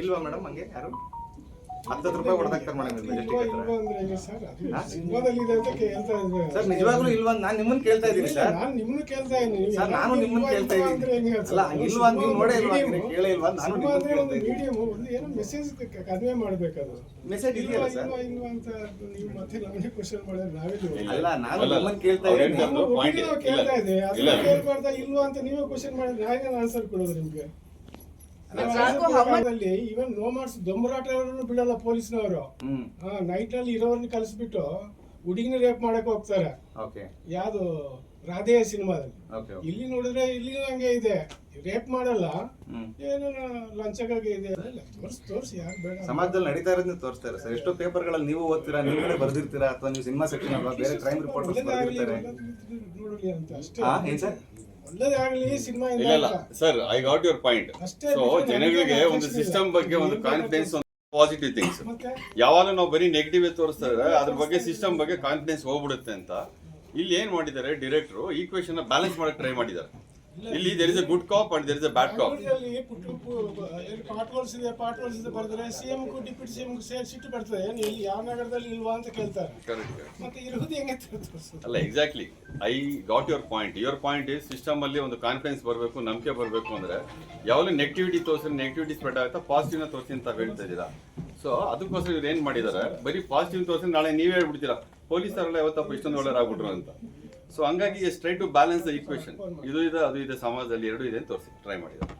ಇಲ್ವಾ ಮೇಡಮ್ ಹಂಗೆ? ಯಾರು? ಹತ್ತತ್ತು ರೂಪಾಯಿ ಕೊಡ್ತಾ ಮೇಡಮ್ ಸರ್ ನಿಜವಾಗ್ಲೂ ಇಲ್ವಾ? ನಾನು ನಿಮ್ಮನ್ನ ಕೇಳ್ತಾ ಇದ್ದೀನಿ ಸರ್. ನಾನು ನಿಮ್ಮನ್ನ ಕೇಳ್ತಾ ಇದ್ದೀನಿ. ಸರ್ ನಾನು ನಿಮ್ಮನ್ನ ಕೇಳ್ತಾ ಇದ್ದೀನಿ. ಅಲ್ಲ ಇಲ್ವಾ? ನೀವು ನೋಡೇ ಇಲ್ವಾ? ಕೇಳೇ ಇಲ್ವಾ? ನಾನು ಒಂದು ಮೀಡಿಯಂ ಒಂದು ಏನೋ ಮೆಸೇಜ್ ಕಡಿಮೆ ಮಾಡ್ಬೇಕದು. ಮೆಸೇಜ್ ಇದೆಯಲ್ಲ ಸರ್? ಇಲ್ವಾ ಅಂತ ನೀವು ಮತ್ತೆ ನಮ್ಮನ್ನೇ ಕ್ವಶನ್ ಮಾಡೋದು ನಾವಿಲ್ವಾ? ಅಲ್ಲ ನಾನು ನಿಮ್ಮನ್ನ ಕೇಳ್ತಾ ಇದ್ದೀನಿ. ಕೇಳ್ತಾ ಇದ್ದೀನಿ ಇಲ್ಲ. ಅದನ್ನ ಕೇಳ್ಬಾರ್ದ ಇಲ್ವಾ ಅಂತ ನೀವೇ ಕ್ವಶನ್ ಮಾಡಿದ್ರೆ ಹಾಗೆ ಆನ್ಸರ್ ಕೊಡೋದು ನಿಮ್ಗೆ? ಇವನ್ ನೋ ಮಾರ್ಸ್ ದೊಂಬರಾಟ ಬಿಡಲ್ಲ ಪೊಲೀಸ್ನವರು ನೈಟ್ ಅಲ್ಲಿ ಇರೋರ್ನ ಕಲಿಸ್ಬಿಟ್ಟು ಹುಡುಗಿನ ರೇಪ್ ಮಾಡಕ್ ಹೋಗ್ತಾರೆ ಓಕೆ ಯಾವ್ದು ರಾಧೆಯ ಸಿನಿಮಾದಲ್ಲಿ ಓಕೆ ಇಲ್ಲಿ ನೋಡಿದ್ರೆ ಇಲ್ಲಿ ಹಂಗೆ ಇದೆ ರೇಪ್ ಮಾಡಲ್ಲ ಏನೋ ಲಂಚಗಾಗಿ ಇದೆ ತೋರ್ಸಿ ತೋರ್ಸಿ ಯಾರು ಬೇಡ ಸಮಾಜದಲ್ಲಿ ನಡೀತಾ ಇರೋದನ್ನ ತೋರಿಸ್ತಾರೆ ಸರ್ ಎಷ್ಟೋ ಪೇಪರ್ಗಳಲ್ಲಿ ನೀವು ಓದ್ತೀರಾ ನೀವು ಕಡೆ ಬರ್ದಿರ್ತೀರಾ ಅಥವಾ ನೀವು ಸಿನಿಮಾ ಸೆಕ್ಷನ್ ಅಲ್ವಾ ಬೇರೆ ಕ್ರೈಮ್ ರಿಪೋರ್ಟ್ ನೋಡ್ಲಿ ಅಂತ ಅಷ್ಟೇ ಹಾ ಏನ್ ಸರ್ ಒಳ್ಳೇದಾಗ್ಲಿ ಸಿನಿಮಾ ಇಲ್ಲ ಇಲ್ಲ. Sir I got your point so ಜನಗಳಿಗೆ ಒಂದು ಸಿಸ್ಟಮ್ ಬಗ್ಗೆ ಒಂದು ಕಾನ್ಫಿಡೆನ್ಸ್ ಒಂದು ಪಾಸಿಟಿವ್ ಥಿಂಗ್ಸ್ ಮತ್ತೆ? ಯಾವಾಗ ನಾವು ಬರೀ ನೆಗೆಟಿವ್ ತೋರಿಸ್ತಾರೆ ಅದ್ರ ಬಗ್ಗೆ ಸಿಸ್ಟಮ್ ಬಗ್ಗೆ ಕಾನ್ಫಿಡೆನ್ಸ್ ಹೋಗ್ಬಿಡುತ್ತೆ ಅಂತ. ಇಲ್ಲಿ ಏನ್ ಮಾಡಿದ್ದಾರೆ ಡೈರೆಕ್ಟರ್ ಈಕ್ವೇಶನ್ ಬ್ಯಾಲೆನ್ಸ್ ಮಾಡಕ್ ಟ್ರೈ ಮಾಡಿದ್ದಾರೆ. ಇಲ್ಲಿ there is a good cop and there is a bad cop ಬೆಂಗಳೂರಲ್ಲಿ ಪುಟ್ಟು ಪಾಟ್ ಹೋಲ್ಸ್ ಇದೆ ಇದೆ ಬರೆದ್ರೆ ಸಿಎಂ ಡಿಪ್ಯೂಟಿ ಸಿಎಂ ಸಿಟ್ಟು ಬರ್ತದೆ. ಏನ್ ಇಲ್ಲಿ ಯಾವ ನಗರದಲ್ಲಿ ಇಲ್ವಾ ಅಂತ ಕೇಳ್ತಾರೆ. ಕರೆಕ್ಟ್ ಮತ್ತೆ ಇರುವುದು ಹೆಂಗೆ ಅಲ್ಲ exactly I got your point your point is system ಅಲ್ಲಿ ಒಂದು ಕಾನ್ಫಿಡೆನ್ಸ್ ಬರಬೇಕು ನಂಬಿಕೆ ಬರಬೇಕು ಅಂದ್ರೆ ಯಾವಾಗಲೂ ನೆಗೆಟಿವಿಟಿ ತೋರಿಸಿದ್ರೆ ನೆಗೆಟಿವಿಟಿ ಸ್ಪ್ರೆಡ್ ಆಗುತ್ತಾ ಪಾಸಿಟಿವ್ನ ತೋರಿಸಿ ಅಂತ ಹೇಳ್ತಾ ಇದ್ದೀರಾ. ಸೊ ಅದಕ್ಕೋಸ್ಕರ ಇವ್ರು ಏನ್ ಮಾಡಿದ್ದಾರೆ ಬರೀ ಪಾಸಿಟಿವ್ ತೋರಿಸಿ ನಾಳೆ ನೀವೇ ಹೇಳ್ಬಿಡ್ತೀರಾ. ಪೊಲೀಸರೆಲ್ಲ ಯಾವತ್ತಪ್ಪ ಇಷ್ಟೊಂದು ಒಳ್ಳೆಯರಾಗ್ಬಿಟ್ರು ಅಂತ. ಸೊ ಹಂಗಾಗಿ try to balance the equation ಇದು ಇದೆ ಅದು ಇದೆ ಸಮಾಜದಲ್ಲಿ ಎರಡು ಇದೆ ಅಂತ ತೋರಿಸಿ ಟ್ರೈ ಮಾಡಿದ್ದಾರೆ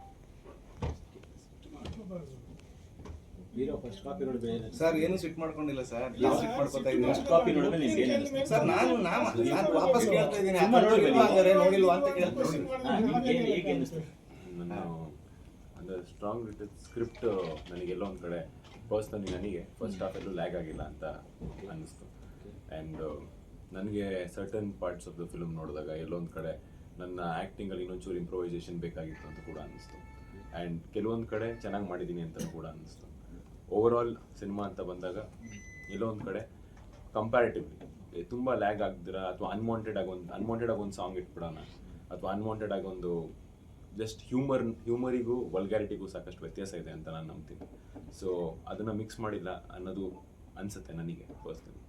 ಹೀರೋ ಫಸ್ಟ್ ಕಾಪಿ ನೋಡಿ ಸರ್ ಏನು ಸಿಟ್ ಮಾಡ್ಕೊಂಡಿಲ್ಲ ಸರ್ ಏನು ಸಿಟ್ ಮಾಡ್ಕೊತಾ ಇದ್ದೀನಿ ಕಾಪಿ ನೋಡಿದ್ರೆ ನಿಮ್ಗೆ ಏನ್ ಸರ್ ನಾನು ನಾನು ನಾನು ವಾಪಸ್ ಕೇಳ್ತಾ ಇದ್ದೀನಿ. ಅಮ್ಮ ನೋಡಿಲ್ವಾ ಹಂಗಾರೆ ನೋಡಿಲ್ವಾ ಅಂತ ಕೇಳ್ತೀನಿ ನಿಮ್ಗೆ ಹೇಗೆ ಅನಿಸ್ತು ನಾನು ಅಂದರೆ ಸ್ಟ್ರಾಂಗ್ ರಿಟೆಡ್ ಸ್ಕ್ರಿಪ್ಟ್ ನನಗೆಲ್ಲೋ ಒಂದು ಕಡೆ ಪರ್ಸ್ನಲಿ ನನಗೆ ಫಸ್ಟ್ ಹಾಫಲ್ಲೂ ಲ್ಯಾಗ್ ಆಗಿಲ್ಲ ಅಂತ ಅನ್ನಿಸ್ತು. ಆ್ಯಂಡ್ ನನಗೆ certain parts of the film ನೋಡಿದಾಗ ಎಲ್ಲೊಂದು ಕಡೆ ನನ್ನ ಆ್ಯಕ್ಟಿಂಗಲ್ಲಿ ಇನ್ನೊಂಚೂರು ಇಂಪ್ರೊವೈಸೇಷನ್ ಬೇಕಾಗಿತ್ತು ಅಂತ ಕೂಡ ಅನ್ನಿಸ್ತು. ಆ್ಯಂಡ್ ಕೆಲವೊಂದು ಕಡೆ ಚೆನ್ನಾಗಿ ಮಾಡಿದ್ದೀನಿ ಅಂತ ಕೂಡ ಅನ್ನಿಸ್ತು. ಓವರ್ ಆಲ್ ಸಿನಿಮಾ ಅಂತ ಬಂದಾಗ ಎಲ್ಲೊಂದು ಕಡೆ ಕಂಪ್ಯಾರಿಟಿವ್ಲಿ ತುಂಬ ಲ್ಯಾಗ್ ಆಗ್ದಿರ ಅಥವಾ ಅನ್ವಾಂಟೆಡ್ ಆಗಿ ಒಂದು ಅನ್ವಾಂಟೆಡ್ ಆಗಿ ಒಂದು ಸಾಂಗ್ ಇಟ್ಬಿಡೋಣ ಅಥವಾ ಅನ್ವಾಂಟೆಡ್ ಆಗಿ ಒಂದು ಜಸ್ಟ್ ಹ್ಯೂಮರ್ ಹ್ಯೂಮರಿಗೂ ವಲ್ಗ್ಯಾರಿಟಿಗೂ ಸಾಕಷ್ಟು ವ್ಯತ್ಯಾಸ ಇದೆ ಅಂತ ನಾನು ನಂಬ್ತೀನಿ. ಸೊ ಅದನ್ನು ಮಿಕ್ಸ್ ಮಾಡಿಲ್ಲ ಅನ್ನೋದು ಅನಿಸುತ್ತೆ ನನಗೆ ಪರ್ಸ್ನಲಿ